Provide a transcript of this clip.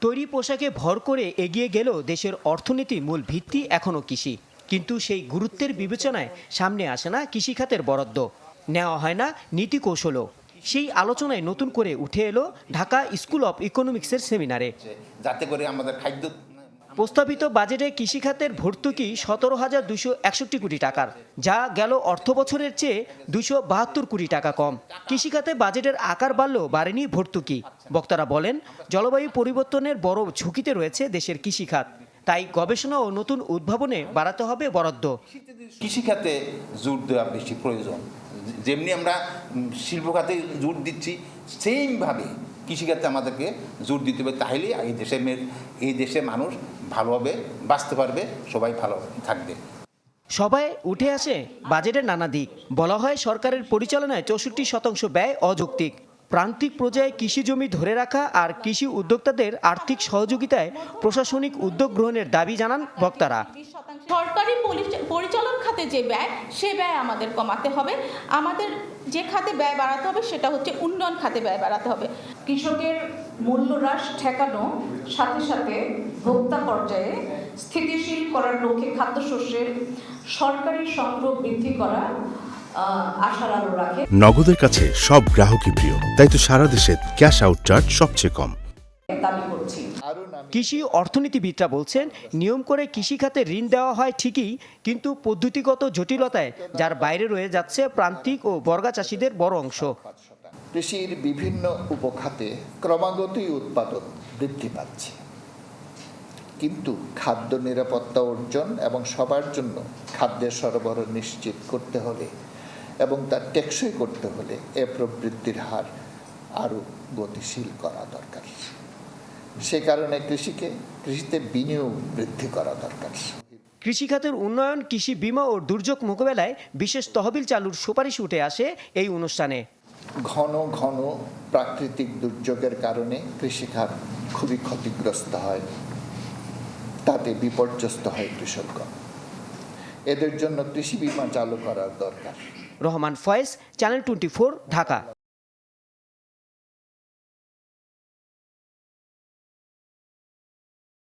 তৈরি পোশাকে ভর করে এগিয়ে গেলেও দেশের অর্থনীতির মূল ভিত্তি এখনও কৃষি। কিন্তু সেই গুরুত্বের বিবেচনায় সামনে আসে না কৃষিখাতের বরাদ্দ। নেওয়া হয় না নীতি কৌশলও। সেই আলোচনায় নতুন করে উঠে এলো ঢাকা স্কুল অফ ইকোনমিক্সের সেমিনারে। যাতে করে আমাদের খাদ্য প্রস্তাবিত বাজেটে কৃষিখাতের ভর্তুকি সতেরো হাজার দুশো একষট্টি কোটি টাকার যা গেল অর্থ বছরের চেয়ে দুশো বাহাত্তর কোটি টাকা কম। কৃষিখাতে বাজেটের আকার বাড়লেও বাড়েনি ভর্তুকি। বক্তারা বলেন জলবায়ু পরিবর্তনের বড় ঝুঁকিতে রয়েছে দেশের কৃষিখাত। তাই গবেষণা ও নতুন উদ্ভাবনে বাড়াতে হবে বরাদ্দ। কৃষিখাতে জোর দেওয়া বেশি প্রয়োজন। যেমনি আমরা উম, শিল্প খাতে জোর দিচ্ছি সেমভাবে কৃষিখাতে আমাদেরকে জোর দিতে হবে তাহলেই এই দেশের এই দেশের মানুষ ভালোভাবে বাঁচতে পারবে সবাই ভালো থাকবে। সবাই উঠে আসে বাজেটের নানা দিক। বলা হয় সরকারের পরিচালনায় চৌষট্টি শতাংশ ব্যয় অযৌক্তিক। প্রান্তিক পর্যায়ে কৃষি জমি ধরে রাখা আর কৃষি উদ্যোক্তাদের আর্থিক সহযোগিতায় প্রশাসনিক উদ্যোগ গ্রহণের দাবি জানান বক্তারা। সরকারি পরিচালন খাতে যে ব্যয় সে ব্যয় আমাদের কমাতে হবে। আমাদের যে খাতে ব্যয় বাড়াতে হবে সেটা হচ্ছে উন্নয়ন খাতে ব্যয় বাড়াতে হবে। কৃষকের মূল্য হ্রাস ঠেকানো সাথে সাথে ভোক্তা পর্যায়ে স্থিতিশীল করার লক্ষ্যে খাদ্যশস্যের সরকারি সংগ্রহ বৃদ্ধি করা নগদের কাছে সব গ্রাহকই প্রিয় তাই তো সারা দেশে ক্যাশ আউট চার্জ সবচেয়ে কম। কৃষি অর্থনীতিবিদরা বলছেন নিয়ম করে কৃষিখাতে ঋণ দেওয়া হয় ঠিকই কিন্তু পদ্ধতিগত জটিলতায় যার বাইরে রয়ে যাচ্ছে প্রান্তিক ও বর্গা চাষিদের বড় অংশ। কৃষির বিভিন্ন উপখাতে ক্রমাগতই উৎপাদন বৃদ্ধি পাচ্ছে। কিন্তু খাদ্য নিরাপত্তা অর্জন এবং সবার জন্য খাদ্যের সরবরাহ নিশ্চিত করতে হলে এবং তা টেকসই করতে হলে এ প্রবৃদ্ধির হার আরও গতিশীল করা দরকার। সে কারণে কৃষিকে, কৃষিতে বিনিয়োগ বৃদ্ধি করা দরকার। কৃষিখাতের উন্নয়ন, কৃষি বীমা ও দুর্যোগ মোকাবেলায় বিশেষ তহবিল চালুর সুপারিশ উঠে আসে এই অনুষ্ঠানে। ঘন ঘন প্রাকৃতিক দুর্যোগের কারণে কৃষিখাত খুবই ক্ষতিগ্রস্ত হয়। তাতে বিপর্যস্ত হয় কৃষকগণ। এদের জন্য কৃষি বিমা চালু করার দরকার। Rahman Foyez, channel twenty Dhaka.